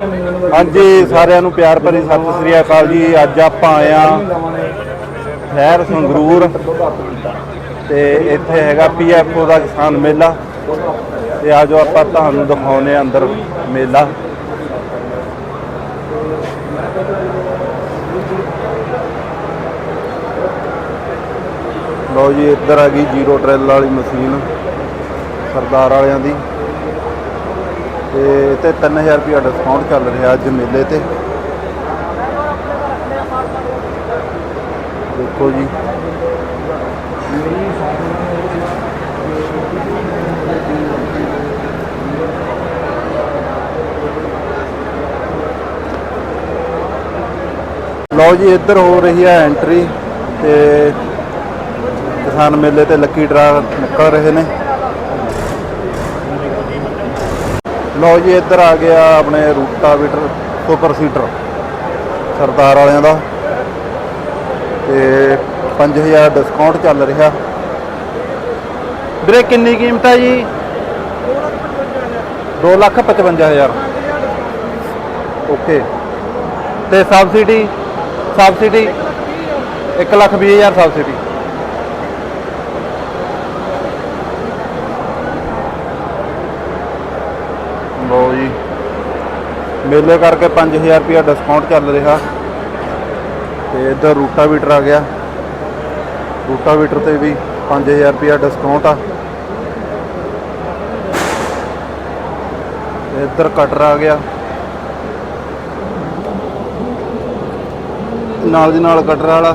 ਹਾਂਜੀ, ਸਾਰਿਆਂ ਨੂੰ ਪਿਆਰ ਭਰੀ ਸਤਿ ਸ੍ਰੀ ਅਕਾਲ ਜੀ। ਅੱਜ ਆਪਾਂ ਆਏ ਆ ਸ਼ਹਿਰ ਸੰਗਰੂਰ ਤੇ ਇੱਥੇ ਹੈਗਾ ਪੀਐਫਓ ਦਾ ਕਿਸਾਨ ਮੇਲਾ। ਤੇ ਆਜੋ ਆਪਾਂ ਤੁਹਾਨੂੰ ਦਿਖਾਉਨੇ ਆ ਅੰਦਰ ਮੇਲਾ। ਲਓ ਜੀ, ਇੱਧਰ ਆ ਗਈ ਜ਼ੀਰੋ ਟਰੈਲ ਵਾਲੀ ਮਸ਼ੀਨ ਸਰਦਾਰ ਵਾਲਿਆਂ ਦੀ। ਤੇ ਤੇ 3000 ਰੁਪਏ ਡਿਸਕਾਊਂਟ ਚੱਲ ਰਿਹਾ ਅੱਜ ਮੇਲੇ ਤੇ। ਦੇਖੋ ਜੀ। ਲਓ ਜੀ, ਇੱਧਰ ਹੋ ਰਹੀ ਹੈ ਐਂਟਰੀ ਤੇ ਕਿਸਾਨ ਮੇਲੇ ਤੇ ਲੱਕੀ ਡਰਾ ਨਿਕਲ ਰਹੇ ਨੇ। ਲਓ ਜੀ, ਇੱਧਰ ਆ ਗਿਆ ਆਪਣੇ ਰੂਟਾਵੀਟਰ, ਸੁਪਰ ਸੀਟਰ, ਸਰਦਾਰ ਵਾਲਿਆਂ ਦਾ। ਤੇ 5000 ਡਿਸਕਾਊਂਟ ਚੱਲ ਰਿਹਾ। ਵੀਰੇ, ਕਿੰਨੀ ਕੀਮਤ ਹੈ ਜੀ? 255000 ਓਕੇ। ਤੇ ਸਬਸਿਡੀ ਸਬਸਿਡੀ 120000 ਸਬਸਿਡੀ ਲਓ ਜੀ ਮੇਲੇ ਕਰਕੇ 5000 ਰੁਪਇਆ ਡਿਸਕਾਊਂਟ ਚੱਲ ਰਿਹਾ। ਤੇ ਇੱਧਰ ਰੂਟਾਵੀਟਰ ਆ ਗਿਆ। ਰੂਟਾਵੀਟਰ ਤੇ ਵੀ 5000 ਰੁਪਇਆ ਡਿਸਕਾਊਂਟ ਆ। ਇੱਧਰ ਕਟਰ ਆ ਗਿਆ। ਨਾਲ ਦੀ ਨਾਲ ਕਟਰ ਵਾਲਾ।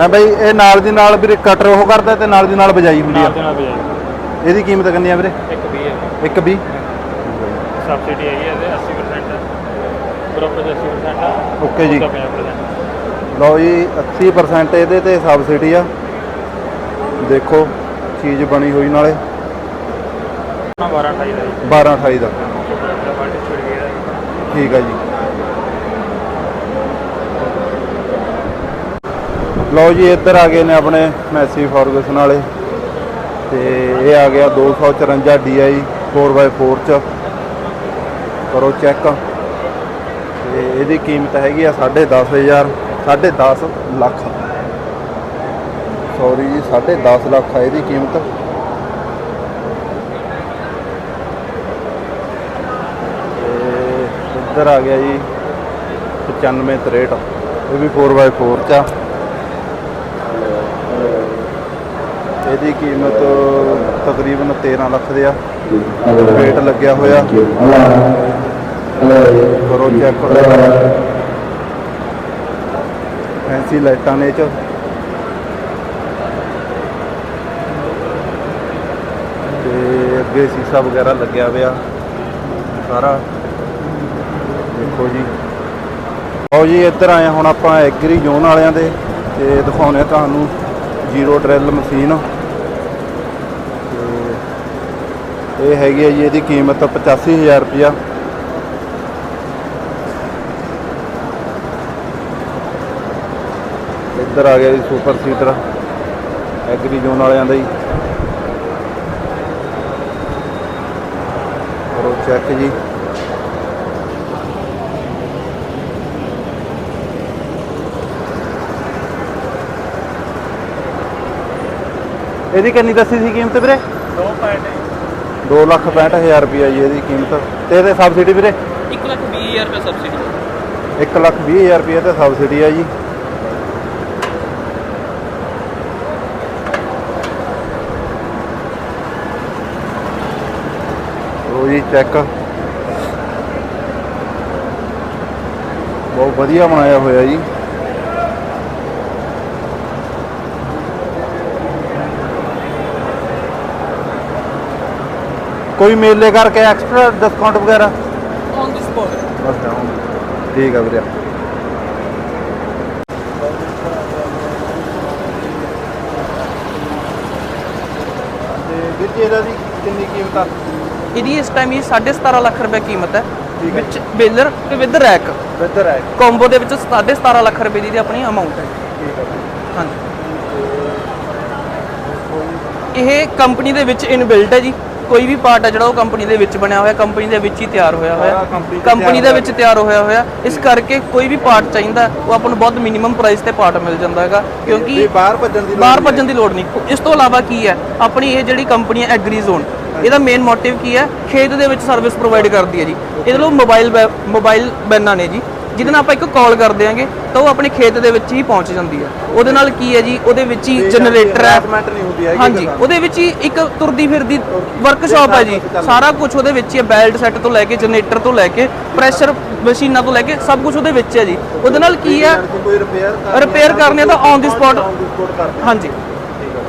ਹੈ ਬਈ ਇਹ ਨਾਲ ਦੀ ਨਾਲ ਵੀਰੇ ਕਟਰ ਉਹ ਕਰਦਾ ਤੇ ਨਾਲ ਦੀ ਨਾਲ ਬਜਾਈ ਹੁੰਦੀ ਆ। ਨਾਲ ਦੇ ਨਾਲ ਬਜਾਈ। ਇਹਦੀ ਕੀਮਤ ਕਿੰਨੀ ਆ ਵੀਰੇ? ਇੱਕ ਵੀ ਸਬਸਿਡੀ ਹੈਗੀ ਇਹਦੇ 80% ਗਰੁੱਪ ਦੇ 80% ਆ। ਓਕੇ ਜੀ। ਉਹਦਾ 50% ਲਓ ਜੀ 80% ਇਹਦੇ ਤੇ ਸਬਸਿਡੀ ਆ। ਦੇਖੋ ਚੀਜ਼ ਬਣੀ ਹੋਈ ਨਾਲੇ। ਨਾ 12 28 ਦਾ ਜੀ। 12 28 ਦਾ। ਛੁੱਟ ਠੀਕ ਆ ਜੀ। ਲਓ ਜੀ ਇੱਧਰ ਆ ਗਏ ਨੇ ਆਪਣੇ ਮੈਸੀ ਫਾਰਗੂਸਨ ਵਾਲੇ। ਤੇ ਇਹ ਆ ਗਿਆ 254 DI 4x4 ਚ ਕਰੋ ਚੈੱਕ ਤੇ ਇਹਦੀ ਕੀਮਤ ਹੈਗੀ ਆ 10500 10.5 ਲੱਖ। ਸੌਰੀ ਜੀ 10.5 ਲੱਖ ਆ ਇਹਦੀ ਕੀਮਤ। ਤੇ ਇੱਧਰ ਆ ਗਿਆ ਜੀ 9563 ਇਹ ਵੀ 4x4 ਚ ਆ। ਇਹਦੀ ਕੀਮਤ ਤਕਰੀਬਨ 13 ਲੱਖ ਦੇ ਆ। ਰੇਟ ਲੱਗਿਆ ਹੋਇਆ। ਕਰੋ ਚੈੱਕ ਫੈਂਸੀ ਲਾਈਟਾਂ ਨੇ ਚ। ਤੇ ਅੱਗੇ ਸੀਸਾ ਵਗੈਰਾ ਲੱਗਿਆ ਹੋਇਆ। ਸਾਰਾ। ਦੇਖੋ ਜੀ। ਆਓ ਜੀ, ਇੱਧਰ ਆਏ ਹਾਂ ਹੁਣ ਆਪਾਂ ਐਗਰੀ ਜ਼ੋਨ ਵਾਲਿਆਂ ਦੇ। ਤੇ ਦਿਖਾਉਣੇ ਆ ਤੁਹਾਨੂੰ ਜ਼ੀਰੋ ਡਰਿਲ ਮਸ਼ੀਨ ਤੇ ਇਹ ਹੈਗੀ ਹੈ ਜੀ, ਇਹਦੀ ਕੀਮਤ 85000 ਰੁਪਇਆ। ਇੱਧਰ ਆ ਗਿਆ ਜੀ ਸੁਪਰ ਸੀਟਰ ਐਗਰੀ ਜ਼ੋਨ ਵਾਲਿਆਂ ਦਾ ਜੀ ਕਰੋ ਚੈੱਕ ਜੀ। ਇਹਦੀ ਕਿੰਨੀ ਦੱਸੀ ਸੀ ਕੀਮਤ ਵੀਰੇ? ਦੋ ਪੁਆਇੰਟ 2 ਲੱਖ 65000 ਰੁਪਇਆ ਜੀ ਇਹਦੀ ਕੀਮਤ। ਤੇ ਇਹਦੇ ਸਬਸਿਡੀ ਵੀਰੇ? 1 ਲੱਖ 20000 ਰੁਪਏ ਸਬਸਿਡੀ 1 ਲੱਖ 20000 ਰੁਪਏ ਤੇ ਸਬਸਿਡੀ ਆ ਜੀ। ਲੋ ਜੀ ਚੈੱਕ ਬਹੁਤ ਵਧੀਆ ਬਣਾਇਆ ਹੋਇਆ ਜੀ। ਕੋਈ ਮੇਲੇ ਕਰਕੇ ਐਕਸਟਰਾ ਡਿਸਕਾਊਂਟ ਵਗੈਰਾ? ਔਨ ਦੀ ਸਪੋਟ ਬਸ ਜਾਊਂਗੇ ਠੀਕ ਆ ਵੀਰੇ। ਤੇ ਵੀਰ ਜੀ ਇਹਦਾ ਦੀ ਕਿੰਨੀ ਕੀਮਤ ਆ? ਇਹਦੀ ਇਸ ਟਾਈਮ ਇਹ 17.5 ਲੱਖ ਰੁਪਏ ਕੀਮਤ ਹੈ। ਠੀਕ ਹੈ। ਵਿੱਚ ਬੇਲਰ ਤੇ ਵਿਦ ਰੈਕ ਬਿੱਧਰ ਹੈ ਕੰਬੋ ਦੇ ਵਿੱਚ 17.5 ਲੱਖ ਰੁਪਏ ਦੀ ਇਹਦੀ ਆਪਣੀ ਅਮਾਉਂਟ ਹੈ। ਠੀਕ ਆ ਹਾਂਜੀ। ਇਹ ਕੰਪਨੀ ਦੇ ਵਿੱਚ ਇਨਬਿਲਟ ਹੈ ਜੀ। ਕੋਈ ਵੀ ਪਾਰਟ ਹੈ ਜਿਹੜਾ ਉਹ ਕੰਪਨੀ ਦੇ ਵਿੱਚ ਬਣਿਆ ਹੋਇਆ ਕੰਪਨੀ ਦੇ ਵਿੱਚ ਹੀ ਤਿਆਰ ਹੋਇਆ ਹੋਇਆ। ਕੰਪਨੀ ਦੇ ਵਿੱਚ ਤਿਆਰ ਹੋਇਆ ਹੋਇਆ। ਇਸ ਕਰਕੇ ਕੋਈ ਵੀ ਪਾਰਟ ਚਾਹੀਦਾ ਉਹ ਆਪਾਂ ਨੂੰ ਬਹੁਤ ਮਿਨੀਮਮ ਪ੍ਰਾਈਸ ਤੇ ਪਾਰਟ ਮਿਲ ਜਾਂਦਾ ਹੈਗਾ ਕਿਉਂਕਿ ਬਾਹਰ ਭੱਜਣ ਦੀ ਲੋੜ ਬਾਹਰ ਭੱਜਣ ਦੀ ਲੋੜ ਨਹੀਂ। ਇਸ ਤੋਂ ਇਲਾਵਾ ਕੀ ਹੈ? ਆਪਣੀ ਇਹ ਜਿਹੜੀ ਕੰਪਨੀ ਹੈ ਐਗਰੀ ਜ਼ੋਨ ਇਹਦਾ ਮੇਨ ਮੋਟਿਵ ਕੀ ਹੈ? ਖੇਤ ਦੇ ਵਿੱਚ ਸਰਵਿਸ ਪ੍ਰੋਵਾਈਡ ਕਰਦੀ ਹੈ ਜੀ। ਇਹਦੇ ਲੋ ਮੋਬਾਈਲ ਮੋਬਾਈਲ ਬੈਨਾਂ ਨੇ ਜੀ। ਜਿਹਦੇ ਨਾਲ ਆਪਾਂ ਇੱਕ ਕਾਲ ਕਰ ਦਿਆਂਗੇ ਤਾਂ ਉਹ ਆਪਣੇ ਖੇਤ ਦੇ ਵਿੱਚ ਹੀ ਪਹੁੰਚ ਜਾਂਦੀ ਹੈ ਉਹਦੇ ਨਾਲ ਕੀ ਹੈ ਜੀ ਉਹਦੇ ਵਿੱਚ ਹੀ ਜਨਰੇਟਰ ਹੈ harassment ਨਹੀਂ ਹੁੰਦੀ ਹੈਗੀ ਹਾਂਜੀ ਕਿਸਾਨ। ਉਹਦੇ ਵਿੱਚ ਹੀ ਇੱਕ ਤੁਰਦੀ ਫਿਰਦੀ ਵਰਕਸ਼ਾਪ ਹੈ ਜੀ। ਸਾਰਾ ਕੁਝ ਉਹਦੇ ਵਿੱਚ ਹੀ ਹੈ ਬੈਲਟ ਸੈੱਟ ਤੋਂ ਲੈ ਕੇ ਜਨਰੇਟਰ ਤੋਂ ਲੈ ਕੇ ਪ੍ਰੈਸ਼ਰ ਮਸ਼ੀਨਾਂ ਤੋਂ ਲੈ ਕੇ ਸਭ ਕੁਝ ਉਹਦੇ ਵਿੱਚ ਹੈ ਜੀ। ਉਹਦੇ ਨਾਲ ਕੀ ਹੈ ਕੋਈ ਰਿਪੇਅਰ ਰਿਪੇਅਰ ਕਰਨੀ ਤਾਂ on the spot- on the spot ਕਰਦੇ। ਹਾਂਜੀ। ਠੀਕ ਹੈ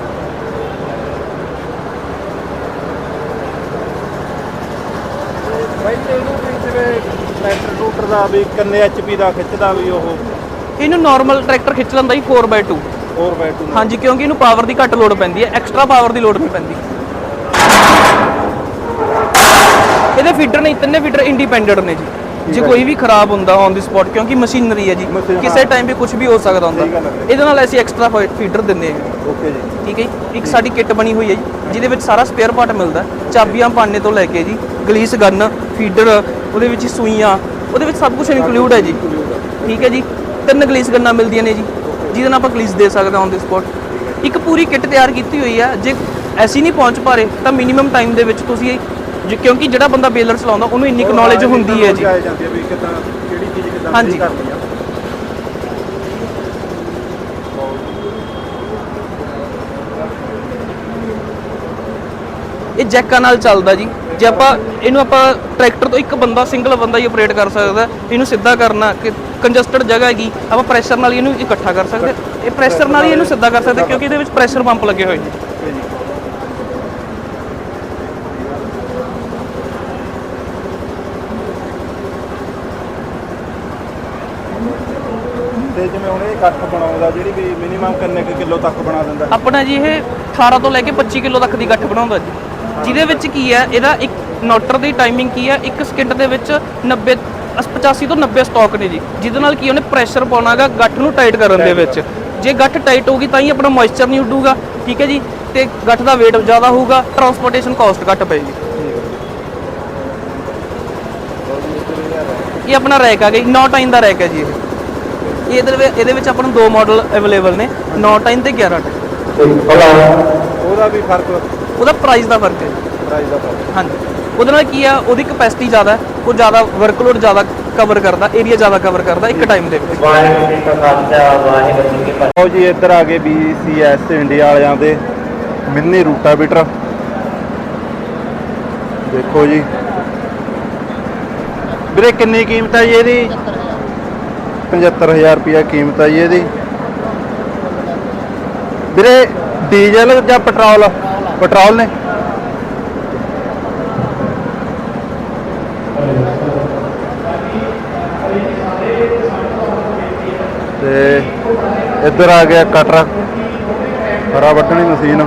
ਤੇ ਇਹਨੂੰ ਟਰੈਕਟਰ ਟੂਟਰ ਦਾ ਵੀ ਕਿੰਨੇ ਐਚਪੀ ਦਾ ਖਿੱਚਦਾ ਵੀ ਉਹ? ਇਹਨੂੰ ਨਾਰਮਲ ਟਰੈਕਟਰ ਖਿੱਚ ਲੈਂਦਾ ਜੀ 4x2 4x2 ਹਾਂਜੀ ਕਿਉਂਕਿ ਇਹਨੂੰ ਪਾਵਰ ਦੀ ਘੱਟ ਲੋਡ ਪੈਂਦੀ ਹੈ ਐਕਸਟਰਾ ਪਾਵਰ ਦੀ ਲੋਡ ਨਹੀਂ ਪੈਂਦੀ। ਇਹਦੇ ਫੀਡਰ ਨਹੀਂ ਤਿੰਨੇ ਫੀਡਰ ਇੰਡੀਪੈਂਡੈਂਟ ਨੇ ਜੀ। ਜੇ ਕੋਈ ਵੀ ਖਰਾਬ ਹੁੰਦਾ ਔਨ ਦੀ ਸਪੌਟ ਕਿਉਂਕਿ ਮਸ਼ੀਨਰੀ ਹੈ ਜੀ ਕਿਸੇ। ਟਾਈਮ ਵੀ ਕੁਝ ਵੀ ਹੋ ਸਕਦਾ ਹੁੰਦਾ। ਇਹਦੇ ਨਾਲ ਅਸੀਂ ਐਕਸਟਰਾ ਫੀਡਰ ਦਿੰਦੇ ਹਾਂ। ਓਕੇ ਜੀ। ਠੀਕ ਹੈ ਜੀ। ਇੱਕ ਸਾਡੀ ਕਿੱਟ ਬਣੀ ਹੋਈ ਹੈ ਜੀ ਜਿਹਦੇ ਵਿੱਚ ਸਾਰਾ ਸਪੇਅਰ ਪਾਰਟ ਮਿਲਦਾ। ਚਾਬੀਆਂ ਪਾਣੇ ਤੋਂ ਲੈ ਕੇ ਜੀ ਗਲੀਸ ਗਨ ਫੀਡਰ ਉਹਦੇ ਵਿੱਚ ਸੂਈਆਂ ਉਹਦੇ ਵਿੱਚ ਸਭ ਕੁਝ ਇਨਕਲੂਡ ਹੈ ਜੀ। ਠੀਕ ਹੈ ਜੀ। ਤਿੰਨ ਗਲੀਸ ਗੰਨਾਂ ਮਿਲਦੀਆਂ ਨੇ ਜੀ। ਜਿਹਦੇ ਨਾਲ ਆਪਾਂ ਗਲੀਸ ਦੇ ਸਕਦੇ ਹਾਂ ਔਨ ਦੀ ਸਪੌਟ ਇੱਕ ਪੂਰੀ ਕਿੱਟ ਤਿਆਰ ਕੀਤੀ ਹੋਈ ਹੈ। ਜੇ ਐਸੀ ਨਹੀਂ ਪਹੁੰਚ ਪਾ ਰਹੇ ਤਾਂ ਮਿਨੀਮਮ ਟਾਈਮ ਦੇ ਵਿੱਚ ਤੁਸੀਂ ਕਿਉਂਕਿ ਜਿਹੜਾ ਬੰਦਾ ਬੇਲਰ ਚਲਾਉਂਦਾ ਉਹਨੂੰ ਇੰਨੀ ਨੌਲੇਜ ਹੁੰਦੀ ਹੈ ਜੀ। ਹਾਂਜੀ। ਇਹ ਜੈਕਾਂ ਨਾਲ ਚੱਲਦਾ ਜੀ। ਜੇ ਆਪਾਂ ਇਹਨੂੰ ਆਪਾਂ ਟਰੈਕਟਰ ਤੋਂ ਇੱਕ ਬੰਦਾ ਸਿੰਗਲ ਬੰਦਾ ਹੀ ਆਪਰੇਟ ਕਰ ਸਕਦਾ ਇਹਨੂੰ ਸਿੱਧਾ ਕਰਨਾ ਕਿ ਕੰਜਸਟਡ ਜਗ੍ਹਾ ਹੈਗੀ ਆਪਾਂ ਪ੍ਰੈਸ਼ਰ ਨਾਲ ਇਹਨੂੰ ਇਕੱਠਾ ਕਰ ਸਕਦੇ। ਇਹ ਪ੍ਰੈਸ਼ਰ ਨਾਲ ਹੀ ਇਹਨੂੰ ਸਿੱਧਾ ਕਰ ਸਕਦੇ ਕਿਉਂਕਿ ਇਹਦੇ ਵਿੱਚ ਪ੍ਰੈਸ਼ਰ ਪੰਪ ਲੱਗੇ ਹੋਏ ਨੇ। ਤੇ ਜਿਵੇਂ ਹੁਣ ਇਹ ਕੱਠ ਬਣਾਉਂਦਾ ਜਿਹੜੀ ਵੀ ਮਿਨੀਮਮ ਕਿੰਨੇ ਕਿਲੋ ਤੱਕ ਬਣਾ ਦਿੰਦਾ? ਆਪਣਾ ਜੀ ਇਹ 18 ਤੋਂ ਲੈ ਕੇ 25 ਕਿਲੋ ਤੱਕ ਦੀ ਗੱਠ ਬਣਾਉਂਦਾ ਜੀ। ਜਿਹਦੇ ਵਿੱਚ ਕੀ ਹੈ ਇਹਦਾ ਇੱਕ ਨੋਟਰ ਦੀ ਟਾਈਮਿੰਗ ਕੀ ਹੈ 1 ਸਕਿੰਟ ਦੇ ਵਿੱਚ 90 ਅਸ- 85 ਤੋਂ 90 ਸਟਾਕ ਨੇ ਜੀ। ਜਿਹਦੇ ਨਾਲ ਕੀ ਉਹਨੇ ਪ੍ਰੈਸ਼ਰ ਪਾਉਣਾਗਾ ਗੱਠ ਨੂੰ ਟਾਈਟ ਕਰਨ ਦੇ ਵਿੱਚ। ਜੇ ਗੱਠ ਟਾਈਟ ਹੋਊਗੀ ਤਾਂ ਹੀ ਆਪਣਾ ਮੋਇਸਚਰ ਨਹੀਂ ਉੱਡੂਗਾ ਠੀਕ ਹੈ ਜੀ? ਤੇ ਗੱਠ ਦਾ weight ਜ਼ਿਆਦਾ ਹੋਊਗਾ ਟਰਾਂਸਪੋਰਟੇਸ਼ਨ ਕਾਸਟ ਘੱਟ ਪਏਗੀ। ਇਹ ਆਪਣਾ ਰੈਕ ਆ ਗਈ 9 ਟਾਈਮ ਦਾ ਰੈਕ ਹੈ ਜੀ ਇਹ। ਇਹ ਇਹਦੇ ਵਿੱਚ ਇਹਦੇ ਵਿੱਚ ਆਪਾਂ ਨੂੰ ਦੋ ਮਾਡਲ ਅਵੇਲੇਬਲ ਨੇ 9 ਟਾਈਮ ਤੇ 11 ਟਾਈਮ। ਉਹਦਾ ਵੀ ਫ਼ਰਕ ਉਹਦਾ ਪ੍ਰਾਈਸ ਦਾ ਫ਼ਰਕ ਹੈ। ਪ੍ਰਾਈਸ ਦਾ ਫ਼ਰਕ ਹਾਂਜੀ। ਉਹਦੇ ਨਾਲ ਕੀ ਆ ਉਹਦੀ ਕਪੈਸਿਟੀ ਜ਼ਿਆਦਾ ਹੈ ਉਹ ਜ਼ਿਆਦਾ ਵਰਕਲੋਡ ਜ਼ਿਆਦਾ ਕਵਰ ਕਰਦਾ ਏਰੀਆ ਜ਼ਿਆਦਾ ਕਵਰ ਕਰਦਾ ਇੱਕ ਟਾਈਮ ਦੇ ਵਿੱਚ। ਵਾਹਿਗੁਰੂ ਜੀ ਕਾ ਖਾਲਸਾ ਵਾਹਿਗੁਰੂ ਜੀ ਕੀ ਫਤਿਹ। ਲਓ ਜੀ ਇੱਧਰ ਆ ਗਏ BCS ਇੰਡੀਆ ਵਾਲਿਆਂ ਦੇ ਮਿੰਨੀ ਰੂਟਾਵੀਟਰ। ਦੇਖੋ ਜੀ। ਵੀਰੇ ਕਿੰਨੀ ਕੀਮਤ ਹੈ ਜੀ ਇਹਦੀ? 75000 ਰੁਪਇਆ ਕੀਮਤ ਹੈ ਜੀ ਇਹਦੀ। ਵੀਰੇ ਡੀਜ਼ਲ ਜਾਂ ਪੈਟਰੋਲ? ਪੈਟਰੋਲ ਨੇ। ਤੇ ਇੱਧਰ ਆ ਗਿਆ ਕਟਰਾ। ਹਰਾ ਵੱਢਣੀ ਮਸ਼ੀਨ।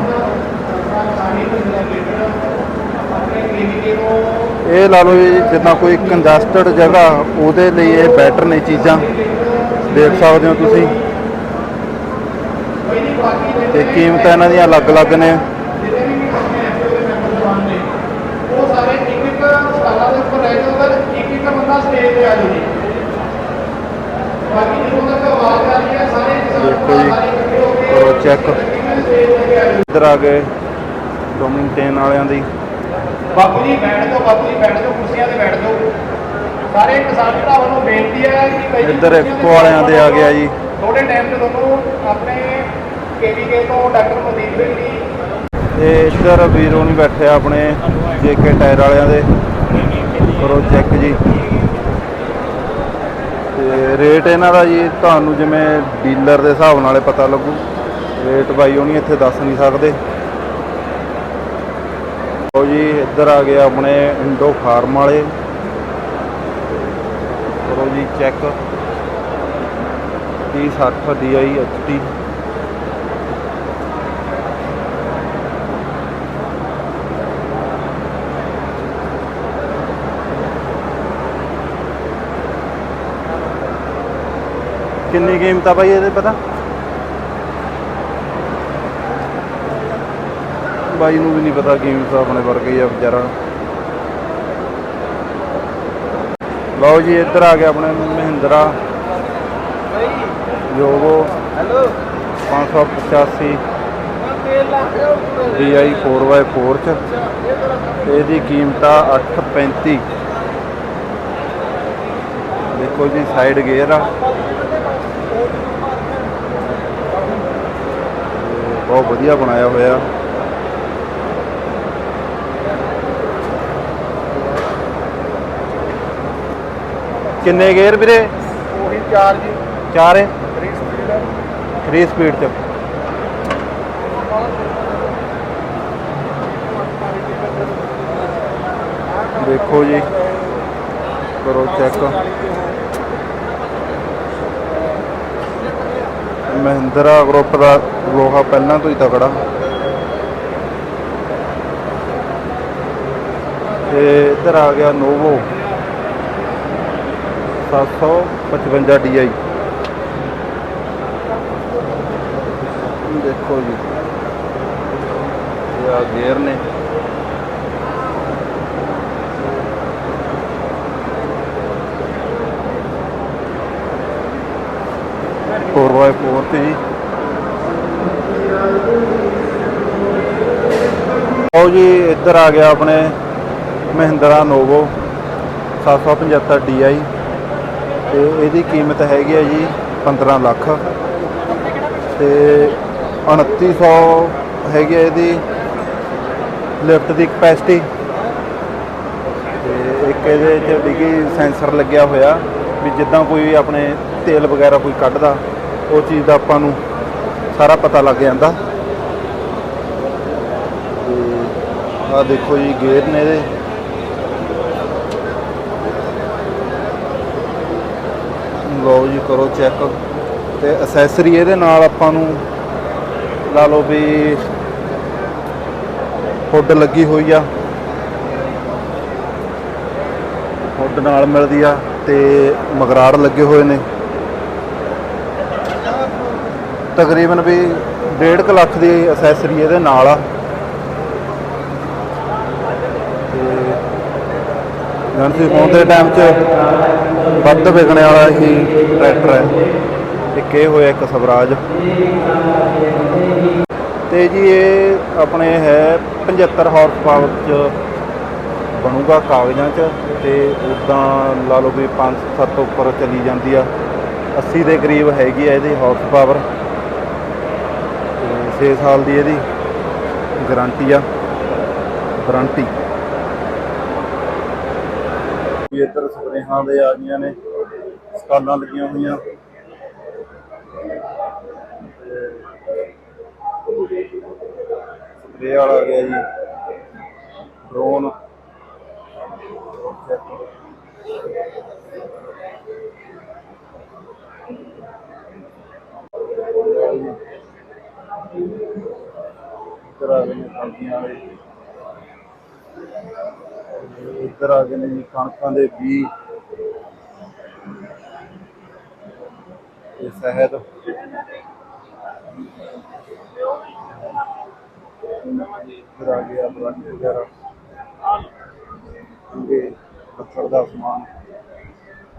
ਇਹ ਲਾ ਲਓ ਜੀ, ਜਿੱਦਾਂ ਕੋਈ ਕੰਜਸਟਡ ਜਗ੍ਹਾ, ਉਹਦੇ ਲਈ ਇਹ ਬੈਟਰ ਨੇ ਚੀਜ਼ਾਂ। ਦੇਖ ਸਕਦੇ ਹੋ ਤੁਸੀਂ। ਤੇ ਕੀਮਤਾਂ ਇਹਨਾਂ ਦੀਆਂ ਅਲੱਗ-ਅਲੱਗ ਨੇ ਉਹ ਸਾਰੇ ਇੱਕ ਇੱਕ ਸਟਾਲਾਂ ਦੇ ਉੱਪਰ ਰਹਿ ਜਾਊਗਾ ਤੇ ਇੱਕ ਇੱਕ ਬੰਦਾ ਸਟੇਜ ਤੇ ਆ ਜਾਊਗੀ ਬਾਕੀ ਜਦੋਂ ਤੱਕ ਆਵਾਜ਼ ਆ ਰਹੀ ਹੈ ਸਾਰੇ ਕਿਸਾਨ ਦੇਖੋ ਜੀ ਸਾਰੇ ਇਕੱਠੇ ਹੋ ਕੇ ਕਰੋ ਚੈੱਕ ਇੱਧਰ ਆ ਗਏ ਵਾਲਿਆਂ ਦੀ। ਬਾਪੂ ਜੀ ਬੈਠ ਜਾਓ ਬਾਪੂ ਜੀ ਬੈਠ ਜਾਓ ਕੁਰਸੀਆਂ ਤੇ ਬੈਠ ਜਾਓ। ਸਾਰੇ ਕਿਸਾਨ ਭਰਾਵਾਂ ਨੂੰ ਬੇਨਤੀ ਹੈ ਕਿ ਭਾਈ ਜੀ ਇੱਧਰ ਇੱਕੋ ਵਾਲਿਆਂ ਦੇ ਆ ਗਿਆ ਜੀ। ਥੋੜੇ ਟਾਈਮ ਤੇ ਤੁਹਾਨੂੰ ਆਪਣੇ ਕੇਵੀਕੇ ਤੋਂ ਡਾਕਟਰ ਮਨਦੀਪ ਸਿੰਘ ਜੀ। ਤੇ ਇੱਧਰ ਵੀਰੋ ਨਹੀਂ ਬੈਠੇ ਆ ਆਪਣੇ ਜੇਕੇ ਟਾਇਰ ਵਾਲਿਆਂ ਦੇ। ਕਰੋ ਚੈੱਕ ਜੀ। ਤੇ ਰੇਟ ਇਹਨਾਂ ਦਾ ਜੀ ਤੁਹਾਨੂੰ ਜਿਵੇਂ ਡੀਲਰ ਦੇ ਹਿਸਾਬ ਨਾਲੇ ਪਤਾ ਲੱਗੂ। ਰੇਟ ਬਾਈ ਉਹ ਨਹੀਂ ਇੱਥੇ ਦੱਸ ਨਹੀਂ ਸਕਦੇ। ਲਓ ਜੀ, ਇੱਧਰ ਆ ਗਏ ਆਪਣੇ ਇੰਡੋ ਫਾਰਮ ਵਾਲੇ। ਕਰੋ ਜੀ ਚੈੱਕ। 3060 DI HT ਕਿੰਨੀ ਕੀਮਤ ਆ ਬਾਈ ਇਹਦੇ ਪਤਾ? ਬਾਈ ਨੂੰ ਵੀ ਨਹੀਂ ਪਤਾ ਕੀਮਤ ਆਪਣੇ ਵਰਗੇ ਹੀ ਆ ਵਿਚਾਰਾ। ਲਓ ਜੀ ਇੱਧਰ ਆ ਗਿਆ ਆਪਣੇ ਮਹਿੰਦਰਾ। ਯੋਗੋ ਹੈਲੋ। 585 DI 4x4 ਚ। ਇਹਦੀ ਕੀਮਤ ਆ 835 ਦੇਖੋ ਜੀ ਸਾਈਡ ਗੇਅਰ ਆ। ਬਹੁਤ ਵਧੀਆ ਬਣਾਇਆ ਹੋਇਆ। ਕਿੰਨੇ ਗੇਅਰ ਵੀਰੇ? ਉਹੀ ਚਾਰ ਜੀ। ਚਾਰ ਹੈ? 3 ਸਪੀਡ 3 ਸਪੀਡ ਚ। ਦੇਖੋ ਜੀ। ਕਰੋ ਚੈੱਕ ਮਹਿੰਦਰਾ ਗਰੁੱਪ ਦਾ ਲੋਹਾ ਪਹਿਲਾਂ ਤੋਂ ਹੀ ਤਕੜਾ। ਤੇ ਇੱਧਰ ਆ ਗਿਆ ਨੋਵੋ 755 DI ਦੇਖੋ ਜੀ, ਇਹ ਆ ਗੇਅਰ ਨੇ। ਫੋਰ ਬਾਏ ਫੋਰ ਤੇ ਜੀ। ਆਓ ਜੀ, ਇੱਧਰ ਆ ਗਿਆ ਆਪਣੇ ਮਹਿੰਦਰਾ ਨੋਵੋ 775 DI ਤੇ ਇਹਦੀ ਕੀਮਤ ਹੈਗੀ ਹੈ ਜੀ 15 ਲੱਖ। ਤੇ 2900 ਹੈਗੀ ਹੈ ਇਹਦੀ ਲਿਫਟ ਦੀ ਕਪੈਸਿਟੀ ਤੇ ਇੱਕ ਇਹਦੇ 'ਚ ਡਿੱਗੀ ਸੈਂਸਰ ਲੱਗਿਆ ਹੋਇਆ ਵੀ ਜਿੱਦਾਂ ਕੋਈ ਆਪਣੇ ਤੇਲ ਵਗੈਰਾ ਕੋਈ ਕੱਢਦਾ। ਉਹ ਚੀਜ਼ ਦਾ ਆਪਾਂ ਨੂੰ ਸਾਰਾ ਪਤਾ ਲੱਗ ਜਾਂਦਾ। ਤੇ ਆਹ ਦੇਖੋ ਜੀ, ਗੇਅਰ ਨੇ ਇਹਦੇ। ਲਓ ਜੀ, ਕਰੋ ਚੈੱਕ। ਤੇ ਅਸੈਸਰੀ ਇਹਦੇ ਨਾਲ ਆਪਾਂ ਨੂੰ ਲਾ ਲਓ ਵੀ ਹੁੱਡ ਲੱਗੀ ਹੋਈ ਆ। ਹੁੱਡ ਨਾਲ ਮਿਲਦੀ ਆ ਤੇ ਮਗਰਾੜ ਲੱਗੇ ਹੋਏ ਨੇ। ਤਕਰੀਬਨ ਵੀ 1.5 ਲੱਖ ਦੀ ਅਸੈਸਰੀ ਇਹਦੇ ਨਾਲ ਆ। ਤੇ ਗਾਂਧੀ ਫੋਨ ਦੇ ਟਾਈਮ 'ਚ ਵੱਧ ਵਿਕਣੇ ਵਾਲਾ ਹੀ ਟਰੈਕਟਰ ਹੈ। ਇੱਕ ਇਹ ਹੋਇਆ, ਇੱਕ ਸਵਰਾਜ। ਤੇ ਜੀ ਇਹ ਆਪਣੇ ਹੈ 75 ਹਾਰਸ ਪਾਵਰ 'ਚ ਬਣੂਗਾ ਕਾਗਜ਼ਾਂ 'ਚ ਤੇ ਉਦਾਂ ਲਾ ਲਓ ਵੀ 5-7 ਉੱਪਰ ਚਲੀ ਜਾਂਦੀ ਆ। 80 ਦੇ ਕਰੀਬ ਹੈਗੀ ਆ ਇਹਦੀ ਹਾਰਸ ਪਾਵਰ 6 ਸਾਲ ਦੀ ਇਹਦੀ ਗਾਰੰਟੀ ਆ ਵਾਰੰਟੀ ਵੀ ਇੱਧਰ ਸਪਰੇਹਾਂ ਦੇ ਆ ਗਈਆਂ ਨੇ ਸਕਾਲਾਂ ਲੱਗੀਆਂ ਹੋਈਆਂ। ਸਪਰੇ ਵਾਲਾ ਆ ਗਿਆ ਜੀ। ਡਰੋਨ। ਇੱਧਰ ਆ ਗਏ ਨੇ ਸਬਜ਼ੀਆਂ ਵਾਲੇ। ਇੱਧਰ ਆ ਗਏ ਨੇ ਜੀ ਕਣਕਾਂ ਦੇ ਬੀਜ। ਇਹ ਸ਼ਹਿਦ। ਇੱਧਰ ਆ ਗਿਆ ਬਲੰਡ ਵਗੈਰਾ। ਇਹ ਪੱਥਰ ਦਾ ਸਮਾਨ।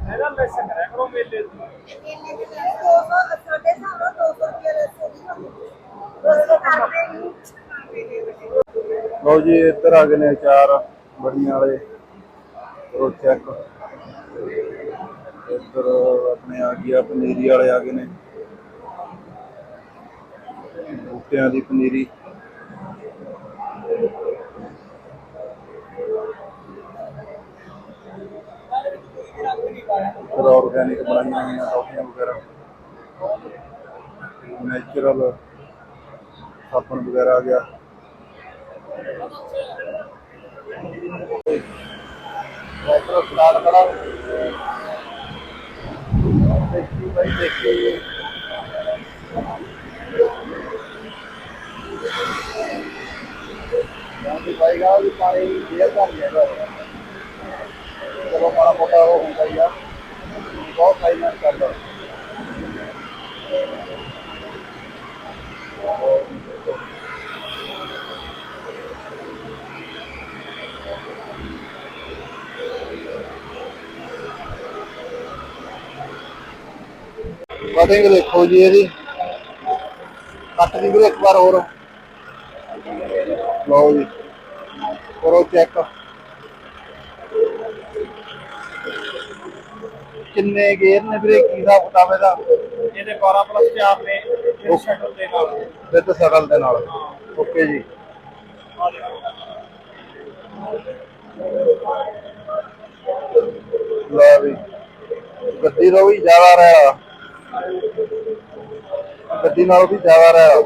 ਇਹਦਾ ਲੈਸਨ ਕਰਿਆ ਕਰੋ ਮੇਲੇ ਦੀ। ਇੰਨੇ ਦੀ ਨਹੀਂ, ਦੋ ਸੌ ਸਾਡੇ ਹਿਸਾਬ ਨਾਲ 200 ਰੁਪਏ ਰਸਤੇ ਦੀ। ਹੋਣੀ। ਕਰਦੇ ਨਹੀਂ। ਲਓ ਜੀ, ਇੱਧਰ ਆ ਗਏ ਨੇ ਚਾਰ ਬੜੀਆਂ ਵਾਲੇ ਉਹ ਚੈੱਕ ਇੱਧਰ ਆਪਣੇ ਆ ਗਿਆ ਪਨੀਰੀ ਵਾਲੇ ਆ ਗਏ ਨੇ। ਬੂਟਿਆਂ ਦੀ ਪਨੀਰੀ। ਫਿਰ ਆਰਗੈਨਿਕ ਬਣਾਈਆਂ ਹੋਈਆਂ, ਟੌਫੀਆਂ ਵਗੈਰਾ। ਨੈਚੁਰਲ ਸਾਬਣ ਵਗੈਰਾ ਆ ਗਿਆ। ਪਾਣੀ ਜੇਲ੍ਹ ਕਰ ਗਿਆ ਚਲੋ ਮਾੜਾ ਮੋਟਾ ਉਹ ਹੁੰਦਾ ਹੀ ਆ ਬਹੁਤ ਫਾਈਨੈਂਸ ਕਰਦਾ ਕਟਿੰਗ ਦੇਖੋ ਜੀ ਇਹਦੀ। ਕੱਟ ਦੀ ਵੀਰੇ ਇੱਕ ਵਾਰ ਹੋਰ। ਲਓ ਜੀ। ਕਰੋ ਚੈੱਕ ਕਿੰਨੇ ਗੇਅਰ ਨੇ ਵੀਰੇ? ਕੀ ਦਾ ਕਿਤਾਬ ਇਹਦਾ? ਇਹਦੇ 12 ਪਲੱਸ 4 ਨੇ ਸ਼ਟਲ ਦੇ ਨਾਲ। ਵਿਦ ਸਗਲ ਦੇ ਨਾਲ। ਓਕੇ ਜੀ। ਲੈ ਵੀ ਗੱਡੀ ਦਾ ਵੀ ਜ਼ਿਆਦਾ ਰਿਹਾ। ਗੱਡੀ ਨਾਲੋਂ ਵੀ ਜ਼ਿਆਦਾ ਰਿਹਾ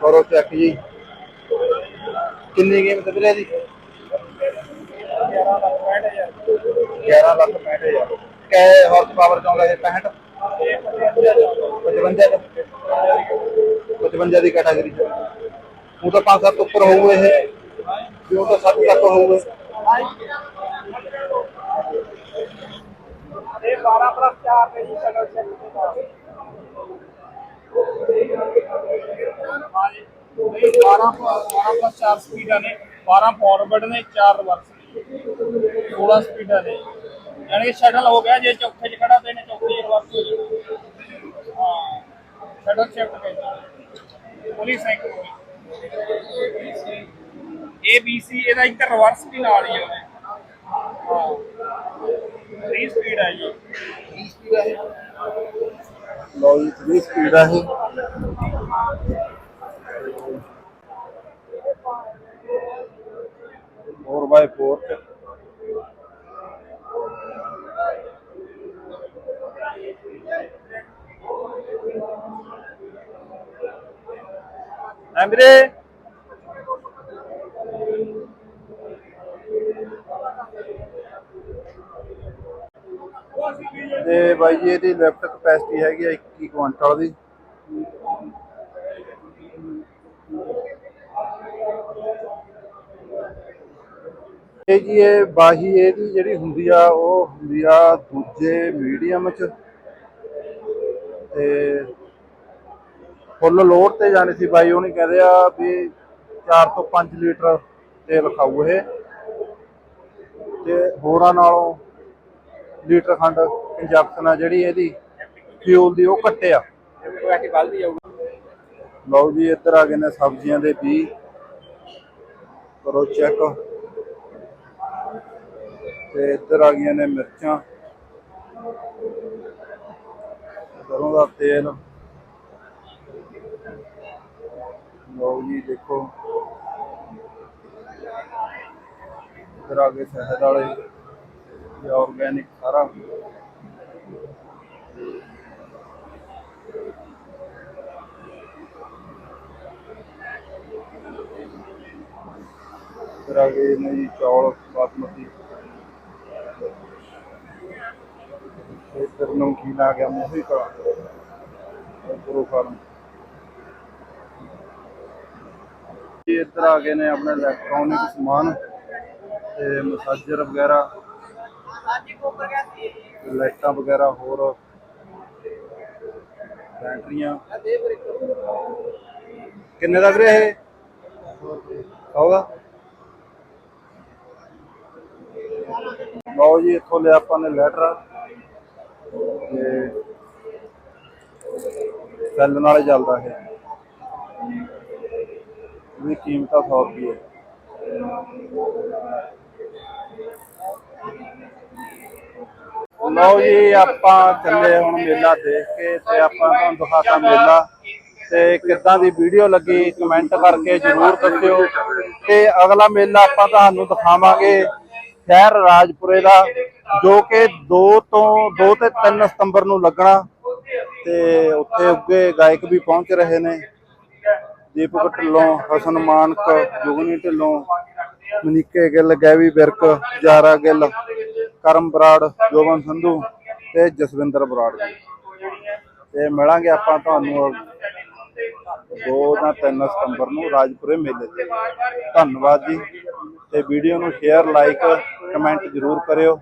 ਕਰੋ ਚੈੱਕ ਜੀ ਕਿੰਨੀ ਕੀਮਤ ਵੀਰੇ ਦੀ 11 ਲੱਖ 65000 ਕੈ ਹਾਰਸ ਪਾਵਰ ਚਾਹੁੰਦਾ ਇਹ 65 55 55 ਦੀ ਕੈਟਾਗਰੀ ਚ ਉਹ ਤਾਂ 5-7 ਉੱਪਰ ਹੋਊਗਾ ਇਹ ਕਿਉਂ ਤਾਂ 7 ਤੱਕ ਹੋਊਗਾ ਇਹ 12 ਪਲੱਸ 4 ਨੇ ਜੀ ਸ਼ਟਲ ਚੈੱਕ ਦੇ ਨਾਲ ਹਾਂਜੀ ਇਹ 12 12 ਪਲੱਸ 4 ਸਪੀਡਾਂ ਨੇ। 12 ਫਾਰਵਰਡ ਨੇ 4 ਰਿਵਰਸ ਨੇ। 16 ਸਪੀਡਾਂ ਨੇ। ਯਾਨੀ ਕਿ ਸ਼ਟਲ ਹੋ ਗਿਆ, ਜੇ ਚੌਥੇ ਚ ਖੜਾ ਤੇ ਇਹਨੇ ਚੌਥੀ ਰਿਵਰਸ ਹੋ ਜਾਊ ਹਾਂ ਸ਼ਟਲ ਸ਼ਿਫਟ ਕਹਿੰਦੇ ਪੁਲਿਸ ਸੈਂਕ ABC ਇਹਦਾ ਇੱਕ ਰਿਵਰਸ ਵੀ ਨਾਲ ਹੀ ਹੈ ਹਾਂ। 3 ਸਪੀਡ ਹੈ ਜੀ। ਲਓ ਜੀ 3 ਸਪੀਡ ਇਹ। ਫੋਰ ਬਾਈ ਫੋਰ ਐ ਵੀਰੇ। ਤੇ ਬਾਈ ਜੀ, ਇਹਦੀ ਲਿਫਟ ਕਪੈਸਿਟੀ ਹੈਗੀ ਆ 21 ਕੁਇੰਟਲ ਦੀ। ਇਹ ਜੀ, ਇਹ ਬਾਹੀ ਇਹਦੀ ਜਿਹੜੀ ਹੁੰਦੀ ਆ, ਉਹ ਹੁੰਦੀ ਆ ਦੂਜੇ ਮੀਡੀਅਮ ਚ। ਤੇ ਫੁੱਲ ਲੋਡ ਤੇ ਜਾਣੀ ਸੀ ਬਾਈ ਉਹ ਉਹਨੇ ਕਹਿੰਦੇ ਆ ਵੀ 4 ਤੋਂ 5 ਲੀਟਰ ਤੇਲ ਖਾਊ ਇਹ। ਤੇ ਹੋਰਾਂ ਨਾਲੋਂ ਲੀਟਰ ਖੰਡ ਇੰਜੈਕਸ਼ਨ ਆ ਜਿਹੜੀ ਇਹਦੀ ਫਿਊਲ ਦੀ ਉਹ ਘੱਟਿਆ। ਲਓ ਜੀ, ਇੱਧਰ ਆ ਗਏ ਨੇ ਸਬਜ਼ੀਆਂ ਦੇ ਬੀ ਕਰੋ ਚੈੱਕ ਤੇ ਇੱਧਰ ਆ ਗਈਆਂ ਨੇ ਮਿਰਚਾਂ। ਸਰੋਂ ਦਾ ਤੇਲ। ਲਓ ਜੀ, ਦੇਖੋ। ਇੱਧਰ ਆ ਗਏ ਸ਼ਹਿਦ ਵਾਲੇ। ਇਹ ਆਰਗੈਨਿਕ ਸਾਰਾ ਇੱਧਰ ਆ ਗਏ ਨੇ ਜੀ ਚੌਲ ਬਾਸਮਤੀ ਇੱਧਰ ਨਮਕੀਨ ਆ ਗਿਆ ਮੋਹੀ ਕਾ ਗੁਰੂ ਫਾਰਮ ਇਹ ਇੱਧਰ ਆ ਗਏ ਨੇ ਆਪਣੇ ਇਲੈਕਟ੍ਰੋਨਿਕ ਸਮਾਨ ਤੇ ਮਸਾਜਰ ਵਗੈਰਾ ਲਾਈਟਾਂ ਵਗੈਰਾ ਹੋਰ ਬੈਟਰੀਆਂ ਕਿੰਨੇ ਦਾ ਵੀਰੇ ਇਹ ਆਉਗਾ ਲਓ ਜੀ ਇੱਥੋਂ ਲਿਆ ਆਪਾਂ ਨੇ ਲੈਟਰ ਤੇ ਸੈੱਲ ਨਾਲ ਹੀ ਚੱਲਦਾ ਇਹ ਇਹਦੀ ਕੀਮਤ ਆ 100 ਰੁਪਏ ਲਓ ਜੀ, ਆਪਾਂ ਚੱਲੇ ਹੁਣ ਮੇਲਾ ਦੇਖ ਕੇ ਤੇ ਆਪਾਂ ਤੁਹਾਨੂੰ ਦਿਖਾਤਾ ਮੇਲਾ। ਤੇ ਕਿੱਦਾਂ ਦੀ ਵੀਡੀਓ ਲੱਗੀ ਕਮੈਂਟ ਕਰਕੇ ਜਰੂਰ ਦੱਸਿਓ। ਤੇ ਅਗਲਾ ਮੇਲਾ ਆਪਾਂ ਤੁਹਾਨੂੰ ਦਿਖਾਵਾਂਗੇ ਸ਼ਹਿਰ ਰਾਜਪੁਰੇ ਦਾ, ਜੋ ਕਿ 2 ਤੋਂ 2 ਤੇ 3 ਸਤੰਬਰ ਨੂੰ ਲੱਗਣਾ। ਤੇ ਉੱਥੇ ਉੱਗੇ ਗਾਇਕ ਵੀ ਪਹੁੰਚ ਰਹੇ ਨੇ। ਦੀਪਕ ਢਿੱਲੋਂ, ਹਸਨ ਮਾਨਕ, ਜੁਗਨੀ ਢਿੱਲੋਂ, ਮਨੀਕੇ ਗਿੱਲ, ਗੈਵੀ ਬਿਰਕ, ਜਾਰਾ ਗਿੱਲ। ਕਰਮ ਬਰਾੜ, ਜੋਬਨ ਸੰਧੂ ਤੇ ਜਸਵਿੰਦਰ ਬਰਾੜ ਜੀ। ਤੇ ਮਿਲਾਂਗੇ ਆਪਾਂ ਤੁਹਾਨੂੰ 2 ਜਾਂ 3 ਸਤੰਬਰ ਨੂੰ ਰਾਜਪੁਰੇ ਮੇਲੇ ਤੇ। ਧੰਨਵਾਦ ਜੀ। ਤੇ ਵੀਡੀਓ ਨੂੰ ਸ਼ੇਅਰ ਲਾਈਕ ਕਮੈਂਟ ਜ਼ਰੂਰ ਕਰਿਓ।